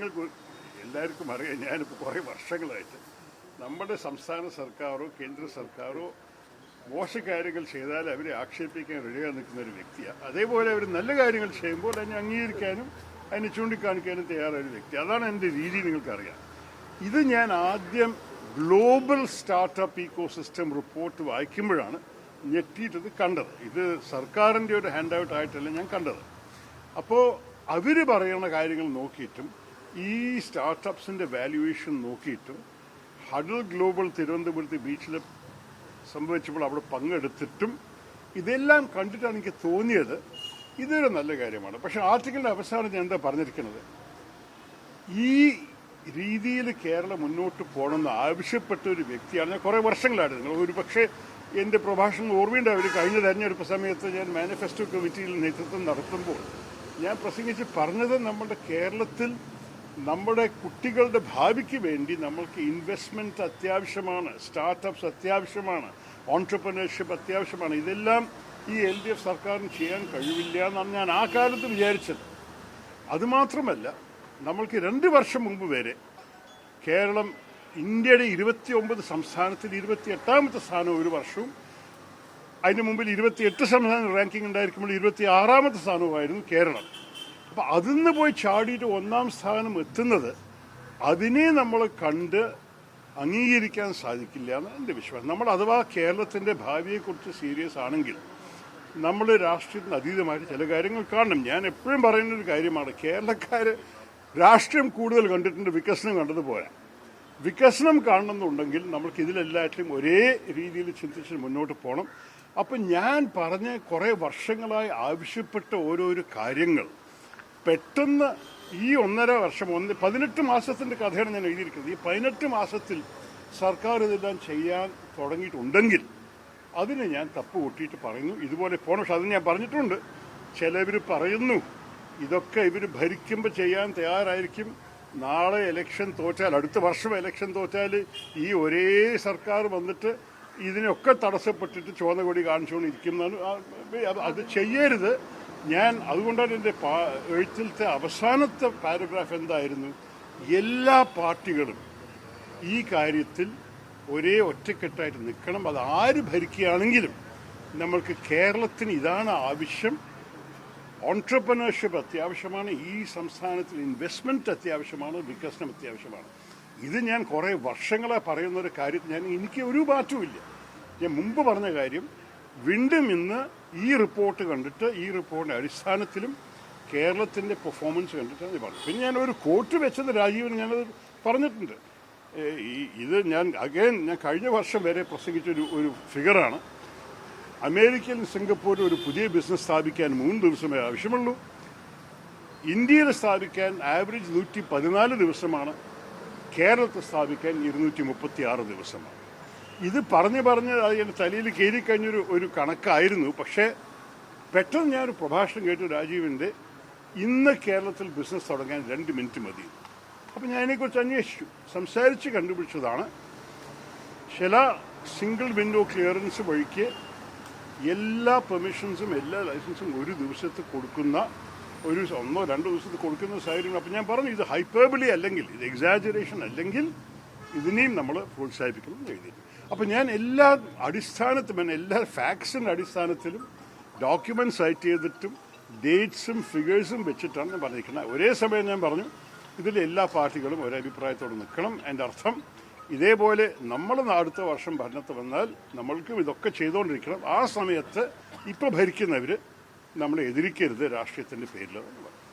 നിങ്ങൾക്ക് എല്ലാവർക്കും അറിയാം ഞാനിപ്പോൾ കുറേ വർഷങ്ങളായിട്ട്. നമ്മുടെ സംസ്ഥാന സർക്കാരോ കേന്ദ്ര സർക്കാരോ മോശകാര്യങ്ങൾ ചെയ്താൽ അവരെ ആക്ഷേപിക്കാൻ റെഡിയായി നിൽക്കുന്ന ഒരു വ്യക്തിയാണ് അതേപോലെ അവർ നല്ല കാര്യങ്ങൾ ചെയ്യുമ്പോൾ അതിനെ അംഗീകരിക്കാനും അതിനെ ചൂണ്ടിക്കാണിക്കാനും തയ്യാറായ ഒരു വ്യക്തി അതാണ് എന്റെ രീതി നിങ്ങൾക്കറിയാം. ഇത് ഞാൻ ആദ്യം global startup ecosystem report വായിക്കുമ്പോഴാണ് ഞെട്ടിയിട്ടത് കണ്ടത്. ഇത് സർക്കാരിന്റെ ഒരു ഹാൻഡ് ഔട്ട് ആയിട്ടല്ല ഞാൻ കണ്ടത്. അപ്പോൾ അവർ പറയുന്ന കാര്യങ്ങൾ നോക്കിയിട്ടും ഈ സ്റ്റാർട്ടപ്സിന്റെ വാല്യുവേഷൻ നോക്കിയിട്ട് ഹഡൽ ഗ്ലോബൽ തിരുവനന്തപുരത്ത് ബീച്ചിൽ സംഭവിച്ചപ്പോൾ അവിടെ പങ്കെടുത്തിട്ടും ഇതെല്ലാം കണ്ടിട്ടാണ് എനിക്ക് തോന്നിയത്. ഇതൊരു നല്ല കാര്യമാണ്. പക്ഷേ ആർട്ടിക്കിളിന്റെ അവസാനം ഞാൻ എന്താ പറഞ്ഞിരിക്കുന്നത്? ഈ രീതിയിൽ കേരളം മുന്നോട്ട് പോകണമെന്ന് ആവശ്യപ്പെട്ട ഒരു വ്യക്തിയാണ്. ഞാൻ കുറേ വർഷങ്ങളായിരുന്നു ഒരു പക്ഷേ എന്റെ പ്രഭാഷണം ഓർമ്മയുണ്ടാവും കഴിഞ്ഞ തെരഞ്ഞെടുപ്പ് സമയത്ത് ഞാൻ മാനിഫെസ്റ്റോ കമ്മിറ്റിയിൽ നേതൃത്വം നടത്തുമ്പോൾ ഞാൻ പ്രസംഗിച്ച് പറഞ്ഞത് നമ്മുടെ കേരളത്തിൽ നമ്മുടെ കുട്ടികളുടെ ഭാവിക്ക് വേണ്ടി നമ്മൾക്ക് ഇൻവെസ്റ്റ്മെന്റ് അത്യാവശ്യമാണ് സ്റ്റാർട്ടപ്സ് അത്യാവശ്യമാണ് ഓൺടർപ്രനർഷിപ്പ് അത്യാവശ്യമാണ്. ഇതെല്ലാം ഈ എൽ ഡി എഫ് സർക്കാരിന് ചെയ്യാൻ കഴിവില്ല എന്നാണ് ഞാൻ ആ കാലത്ത് വിചാരിച്ചത്. അതുമാത്രമല്ല നമ്മൾക്ക് രണ്ട് വർഷം മുമ്പ് വരെ കേരളം ഇന്ത്യയുടെ ഇരുപത്തി ഒമ്പത് സംസ്ഥാനത്തിൽ ഇരുപത്തി എട്ടാമത്തെ സ്ഥാനം ഒരു വർഷവും അതിന് മുമ്പിൽ ഇരുപത്തിയെട്ട് സംസ്ഥാന റാങ്കിങ് ഉണ്ടായിരിക്കുമ്പോൾ ഇരുപത്തി ആറാമത്തെ സ്ഥാനവുമായിരുന്നു കേരളം. അപ്പം അതിൽ നിന്ന് പോയി ചാടിയിട്ട് ഒന്നാം സ്ഥാനം എത്തുന്നത് അതിനെ നമ്മൾ കണ്ട് അംഗീകരിക്കാൻ സാധിക്കില്ല എന്ന് എന്റെ വിശ്വാസം. നമ്മൾ അഥവാ കേരളത്തിന്റെ ഭാവിയെക്കുറിച്ച് സീരിയസ് ആണെങ്കിൽ നമ്മൾ രാഷ്ട്രീയത്തിന് അതീതമായിട്ട് ചില കാര്യങ്ങൾ കാണണം. ഞാൻ എപ്പോഴും പറയുന്ന ഒരു കാര്യമാണ് കേരളക്കാർ രാഷ്ട്രീയം കൂടുതൽ കണ്ടിട്ടുണ്ട് വികസനം കണ്ടത് പോരാ. വികസനം കാണണമെന്നുണ്ടെങ്കിൽ നമ്മൾക്ക് ഇതിലെല്ലാറ്റിലും ഒരേ രീതിയിൽ ചിന്തിച്ച് മുന്നോട്ട് പോകണം അപ്പം ഞാൻ പറഞ്ഞ കുറേ വർഷങ്ങളായി ആവശ്യപ്പെട്ട ഓരോരോ കാര്യങ്ങൾ പെട്ടെന്ന് ഈ ഒന്നര വർഷം ഒന്ന് പതിനെട്ട് മാസത്തിന്റെ കഥയാണ് ഞാൻ എഴുതിയിരിക്കുന്നത്. ഈ പതിനെട്ട് മാസത്തിൽ സർക്കാർ ഇതെല്ലാം ചെയ്യാൻ തുടങ്ങിയിട്ടുണ്ടെങ്കിൽ അതിന് ഞാൻ തപ്പ് കൂട്ടിയിട്ട് പറയുന്നു. ഇതുപോലെ പോകണം പക്ഷെ അതിന് ഞാൻ പറഞ്ഞിട്ടുണ്ട്. ചിലവർ പറയുന്നു ഇതൊക്കെ ഇവർ ഭരിക്കുമ്പോൾ ചെയ്യാൻ തയ്യാറായിരിക്കും. നാളെ ഇലക്ഷൻ തോറ്റാൽ അടുത്ത വർഷം ഇലക്ഷൻ തോറ്റാൽ ഈ ഒരേ സർക്കാർ വന്നിട്ട് ഇതിനൊക്കെ തടസ്സപ്പെട്ടിട്ട് ചുവന്ന കൊടി കാണിച്ചുകൊണ്ടിരിക്കുന്നതാണ് അത് ചെയ്യരുത്. ഞാൻ അതുകൊണ്ടാണ് എന്റെ പാ എഴുത്തിലത്തെ അവസാനത്തെ പാരഗ്രാഫ് എന്തായിരുന്നു? എല്ലാ പാർട്ടികളും ഈ കാര്യത്തിൽ ഒരേ ഒറ്റക്കെട്ടായിട്ട് നിൽക്കണം. അത് ആര് ഭരിക്കുകയാണെങ്കിലും നമ്മൾക്ക് കേരളത്തിന് ഇതാണ് ആവശ്യം. ഓൺട്രപ്രനർഷിപ്പ് അത്യാവശ്യമാണ്. ഈ സംസ്ഥാനത്തിൽ ഇൻവെസ്റ്റ്മെന്റ് അത്യാവശ്യമാണ്. വികസനം അത്യാവശ്യമാണ്. ഇത് ഞാൻ കുറേ വർഷങ്ങളായി പറയുന്ന ഒരു കാര്യത്തിൽ ഞാൻ എനിക്ക് ഒരു മാറ്റവുമില്ല. ഞാൻ മുമ്പ് പറഞ്ഞ കാര്യം വീണ്ടും ഇന്ന് ഈ റിപ്പോർട്ട് കണ്ടിട്ട് ഈ റിപ്പോർട്ടിന്റെ അടിസ്ഥാനത്തിലും കേരളത്തിന്റെ പെർഫോമൻസ് കണ്ടിട്ടാണ് ഞാൻ പറഞ്ഞത് പിന്നെ ഞാൻ ഒരു കോട്ട് വെച്ചത് രാജീവൻ ഞാനത് പറഞ്ഞിട്ടുണ്ട്. ഈ ഇത് ഞാൻ അഗൈൻ ഞാൻ കഴിഞ്ഞ വർഷം വരെ പ്രസംഗിച്ചൊരു ഒരു ഫിഗറാണ് അമേരിക്കയിലും സിംഗപ്പൂരിലും ഒരു പുതിയ ബിസിനസ് സ്ഥാപിക്കാൻ മൂന്ന് ദിവസമേ ആവശ്യമുള്ളൂ. ഇന്ത്യയിൽ സ്ഥാപിക്കാൻ ആവറേജ് നൂറ്റി പതിനാല് ദിവസമാണ്. കേരളത്തിൽ സ്ഥാപിക്കാൻ ഇരുന്നൂറ്റി മുപ്പത്തി ആറ് ദിവസമാണ്. ഇത് പറഞ്ഞ് പറഞ്ഞ് അത് എന്റെ തലയിൽ കയറിക്കഴിഞ്ഞൊരു ഒരു കണക്കായിരുന്നു. പക്ഷേ പെട്ടെന്ന് ഞാനൊരു പ്രഭാഷണം കേട്ടു രാജീവിന്റെ ഇന്ന് കേരളത്തിൽ ബിസിനസ് തുടങ്ങാൻ രണ്ട് മിനിറ്റ് മതി. അപ്പം ഞാൻ അതിനെക്കുറിച്ച് അന്വേഷിച്ചു. സംസാരിച്ച് കണ്ടുപിടിച്ചതാണ്. ചില സിംഗിൾ വിൻഡോ ക്ലിയറൻസ് വഴിക്ക് എല്ലാ പെർമിഷൻസും എല്ലാ ലൈസൻസും ഒരു ദിവസത്ത് കൊടുക്കുന്ന ഒരു ഒന്നോ രണ്ടോ ദിവസത്ത് കൊടുക്കുന്ന സാഹചര്യം അപ്പം ഞാൻ പറഞ്ഞു ഇത് ഹൈപ്പേബിളി അല്ലെങ്കിൽ ഇത് എക്സാജറേഷൻ അല്ലെങ്കിൽ ഇതിനെയും നമ്മൾ പ്രോത്സാഹിപ്പിക്കണം എന്ന് എഴുതി അപ്പം ഞാൻ എല്ലാ അടിസ്ഥാനത്തിലും എല്ലാ ഫാക്ട്സിന്റെ അടിസ്ഥാനത്തിലും ഡോക്യുമെന്റ് സൈറ്റ് ചെയ്തിട്ടും ഡേറ്റ്സും ഫിഗേഴ്സും വെച്ചിട്ടാണ് ഞാൻ പറഞ്ഞിരിക്കുന്നത്. ഒരേ സമയം ഞാൻ പറഞ്ഞു ഇതിൽ എല്ലാ പാർട്ടികളും ഒരേ അഭിപ്രായത്തോടെ നിൽക്കണം എന്റെ അർത്ഥം. ഇതേപോലെ നമ്മൾ അടുത്ത വർഷം ഭരണത്ത് വന്നാൽ നമ്മൾക്കും ഇതൊക്കെ ചെയ്തുകൊണ്ടിരിക്കണം. ആ സമയത്ത് ഇപ്പോൾ ഭരിക്കുന്നവർ നമ്മളെ എതിരിക്കരുത് രാഷ്ട്രീയത്തിന്റെ പേരിൽ